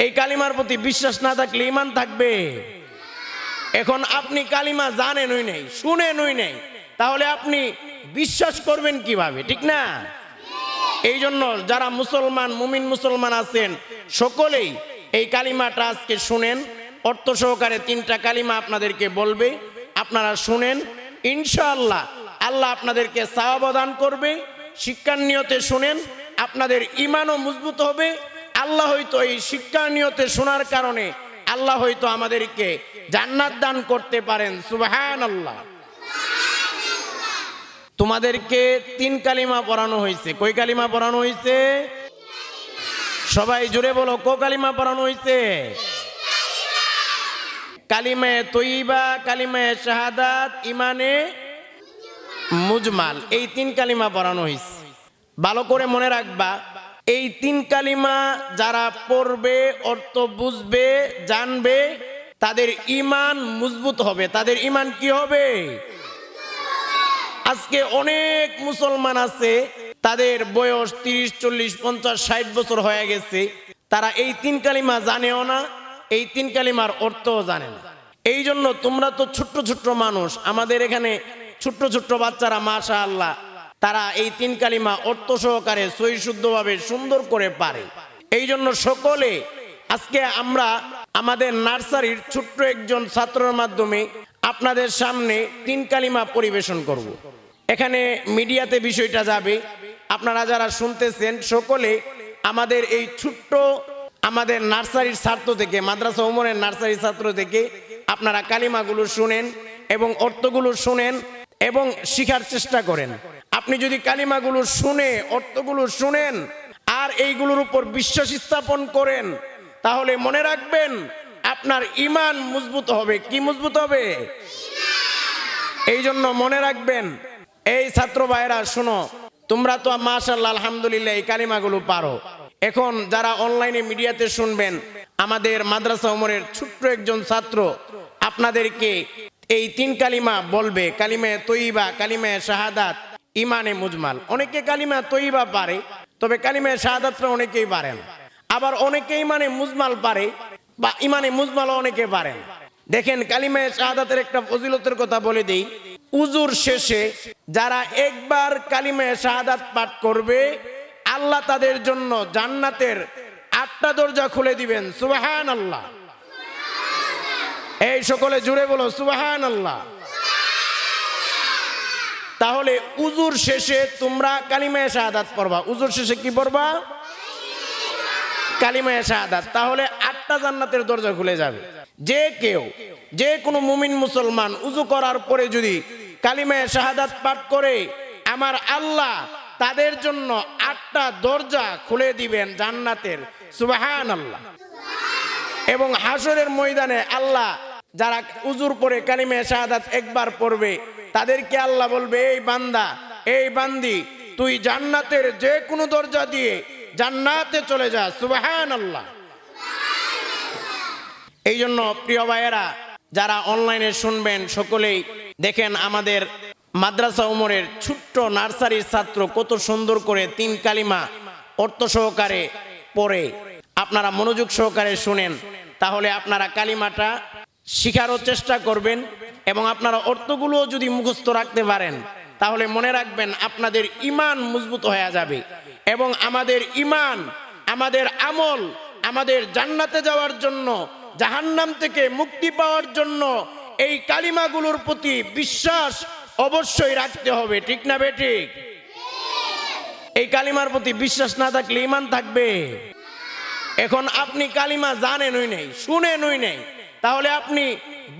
এই কালিমার প্রতি বিশ্বাস না থাকলে ইমান থাকবে। এখন আপনি কালিমা জানেনই নেই শুনেনই নেই। তাহলে আপনি বিশ্বাস করবেন কীভাবে, ঠিক না? এই জন্য যারা মুসলমান, মুমিন মুসলমান আছেন, সকলেই এই কালিমাটা আজকে শুনেন। অর্থ সহকারে তিনটা কালিমা আপনাদেরকে বলবে। আপনারা শুনেন। ইনশাআল্লাহ আল্লাহ আপনাদেরকে সাহাবদান করবে। শিক্ষার নিয়তে শুনেন। আপনাদের ইমানও মজবুত হবে। হয়তো এই শিক্ষার নিয়তে শোনার কারণে আল্লাহ হয়তো আমাদেরকে জান্নাত দান করতে পারেন সুবাহান আল্লাহ তোমাদেরকে তিন কালিমা পড়ানো হয়েছে। কই কালিমা পড়ানো হয়েছে? সবাই জুড়ে বলো কো কালিমা পড়ানো হয়েছে? কালিমে তৈবা, কালিমে শাহাদাত, ইমানে মুজমাল, এই তিন কালিমা পড়ানো হয়েছে। ভালো করে মনে রাখবা এই তিন কালিমা যারা পড়বে, অর্থ বুঝবে, জানবে, তাদের ইমান মজবুত হবে। তাদের ইমান কি হবে? আজকে অনেক মুসলমান আছে, তাদের বয়স তিরিশ, চল্লিশ, পঞ্চাশ, ষাট বছর হয়ে গেছে। তারা এই তিন কালিমা জানেও না, এই তিন কালিমার অর্থও জানে না। এই জন্য তোমরা তো ছোট্ট ছোট্ট মানুষ। আমাদের এখানে ছোট্ট ছোট্ট বাচ্চারা মাশা আল্লাহ তারা এই তিন কালিমা অর্থ সহকারে সই শুদ্ধভাবে সুন্দর করে পারে। এই জন্য সকলে আজকে আমরা আমাদের নার্সারির ছোট্ট একজন ছাত্রের মাধ্যমে আপনাদের সামনে তিন কালিমা পরিবেশন করব। এখানে মিডিয়াতে বিষয়টা যাবে। আপনারা যারা শুনতেছেন, সকলে আমাদের এই ছোট্ট আমাদের নার্সারির ছাত্র থেকে, মাদ্রাসা ওমরের নার্সারির ছাত্র থেকে আপনারা কালিমাগুলো শুনেন এবং অর্থগুলো শুনেন এবং শিখার চেষ্টা করেন। আপনি যদি কালিমাগুলো শুনে, অর্থগুলো শুনেন, আর এইগুলোর উপর বিশ্বাস স্থাপন করেন, তাহলে মনে রাখবেন আপনার ইমান মজবুত হবে। কি মজবুত হবে? এই জন্য মনে রাখবেন, এই ছাত্র ভাইরা শোনো, তোমরা তো মাশাল্লাহ আলহামদুলিল্লাহ, এই কালিমাগুলো পারো। এখন যারা অনলাইনে মিডিয়াতে শুনবেন, আমাদের মাদ্রাসা ওমরের ছোট্ট একজন ছাত্র, আপনাদেরকে এই তিন কালিমা বলবে কালিমে তৈবা কালিমে শাহাদাত ইমানে মুজমাল। অনেকে কালিমা তৈবা পারে, তবে কালিমে শাহাদাতরা অনেকেই পারেন আবার অনেকে ইমানে মুজমাল পারে বা ইমানে মুজমাল অনেকে পারেন দেখেন কালিমে শাহাদাতের একটা ফজিলতের কথা বলে দেই। উজুর শেষে যারা একবার কালিমায় শাহাদাত পাঠ করবে, আল্লাহ তাদের জন্য জান্নাতের আটটা দরজা খুলে দিবেন। সুবাহান আল্লাহ এই সকলে জুড়ে বলো সুবাহান আল্লাহ তাহলে উজুর শেষে তোমরা কালিমে শাহাদাত পড়বা। উজুর শেষে কি পড়বা? কালিমায় শাহাদাত। তাহলে আটটা জান্নাতের দরজা খুলে যাবে। যে কেউ, যে কোনো মুমিন মুসলমান উজু করার পরে যদি কালিমায় শাহাদাত পাঠ করে, আমার আল্লাহ তাদের জন্য আটটা দরজা খুলে দিবেন জান্নাতের। সুবাহান আল্লাহ এবং হাসরের ময়দানে আল্লাহ যারা উজুর পরে কালিমে শাহাদাত একবার পড়বে, তাদেরকে আল্লাহ বলবে, এই বান্দা, এই বান্দি, তুই জান্নাতের যে কোনো দরজা দিয়ে জান্নাতে চলে যা সুবাহান আল্লাহ এই জন্য প্রিয় ভাইয়েরা, যারা অনলাইনে শুনবেন, সকলেই দেখেন আমাদের মাদ্রাসা উমরের ছোট্ট নার্সারির ছাত্র কত সুন্দর করে তিন কালিমা অর্থ সহকারে পড়ে। আপনারা মনোযোগ সহকারে শুনেন, তাহলে আপনারা কালিমাটা শিখারও চেষ্টা করবেন এবং আপনারা অর্থগুলোও যদি মুখস্থ রাখতে পারেন, তাহলে মনে রাখবেন আপনাদের ইমান মজবুত হয়ে যাবে এবং আমাদের ইমান, আমাদের আমল, আমাদের জান্নাতে যাওয়ার জন্য, জাহান্নাম থেকে মুক্তি পাওয়ার জন্য এই কালিমাগুলোর প্রতি বিশ্বাস অবশ্যই রাখতে হবে, ঠিক না বেঠিক এই কালিমার প্রতি বিশ্বাস না থাকলে ইমান থাকবে? এখন আপনি কালিমা জানেনই নেই, শুনেনই নেই। তাহলে আপনি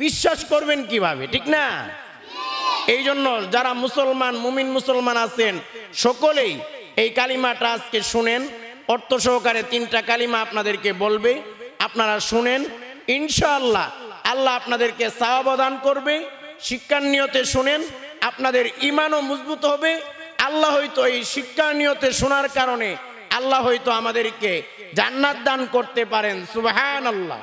বিশ্বাস করবেন কীভাবে, ঠিক না? এই জন্য যারা মুসলমান, মুমিন মুসলমান আছেন, সকলেই এই কালিমাটা আজকে শুনেন। অর্থ সহকারে তিনটা কালিমা আপনাদেরকে বলবে। আপনারা শুনেন, ইনশাআল্লাহ আল্লাহ আপনাদেরকে সাহাবদান করবে। শিক্ষার নিয়তে শুনেন, আপনাদের ইমানও মজবুত হবে। আল্লাহ হয়তো এই শিক্ষার নিয়তে শোনার কারণে আল্লাহ হয়তো আমাদেরকে জান্নাত দান করতে পারেন। সুবাহান আল্লাহ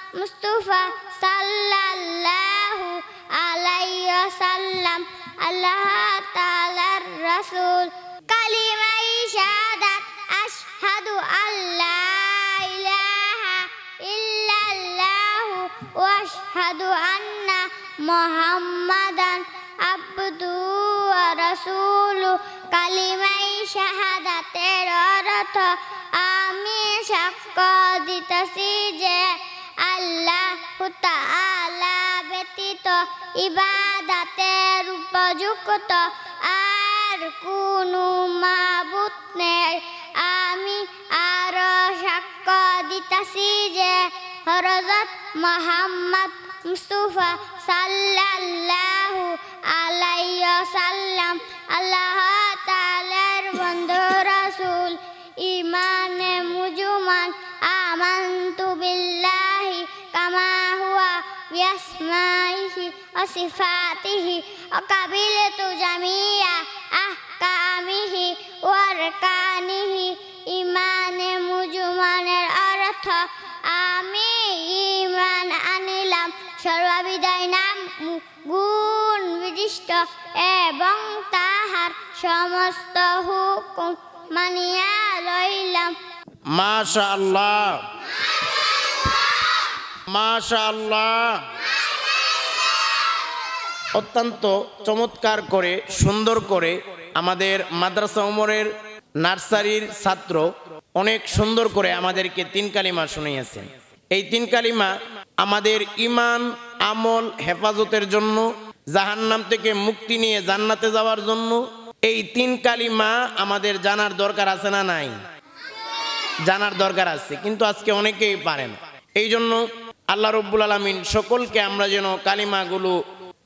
মুস্তফা সাল্লাল্লাহু আলাইহি সাল্লাম আল্লাহ তাআলার রাসূল। কালিমাই শাহাদাত আশহাদু আল্লা ইলাহা ইল্লাল্লাহু ওয়া আশহাদু আন্না মুহাম্মাদান আবদু ওয়া রাসূলু। কালিমাই শাহাদাতের অর্থ, আমি সাক্ষ্য দিতেছি যে ইবাদাতের উপযুক্ত আর কোনো মাবুত নেই। আমি আর সাক্ষ্য দিতেছি যে হরজত মোহাম্মদ মুস্তফা সাল্লাল্লাহু আলাইহি সাল্লাম আল্লাহ তাআলার বন্ধু রাসূল ইমানে মুজুমান, আমানতু বিল্লাহি কামা হুয়া বিআসমাইহি ওয়া কাবিলতু জামিয়া আহকামিহি ওয়া আরকানিহি মুজুমানের অর্থ আমি ইমান আনিলাম সর্ববিদয় নাম গুণ বিশিষ্ট এবং তাহার সমস্ত হুকুম মানিয়া লইলাম মাশা আল্লাহ মাশা আল্লাহ অত্যন্ত চমৎকার করে, সুন্দর করে আমাদের মাদ্রাসা ওমরের নার্সারির ছাত্র অনেক সুন্দর করে আমাদেরকে তিন কালিমা শুনিয়েছেন। এই তিন কালিমা আমাদের ইমান আমল, হেফাজতের জন্য, জাহান্নাম থেকে মুক্তি নিয়ে জান্নাতে যাওয়ার জন্য এই তিন কালিমা আমাদের জানার দরকার আছে না নাই? জানার দরকার আছে, কিন্তু আজকে অনেকেই পারেন। এই জন্য আল্লাহ রব্বুল আলমিন সকলকে আমরা যেন কালিমাগুলো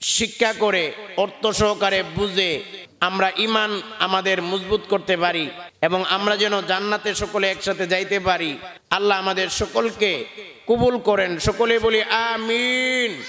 শিক্ষা করে, অর্থ সহকারে বুঝে আমরা ইমান আমাদের মজবুত করতে পারি এবং আমরা যেন জান্নাতে সকলে একসাথে যাইতে পারি। আল্লাহ আমাদের সকলকে কবুল করেন। সকলে বলি, আমিন।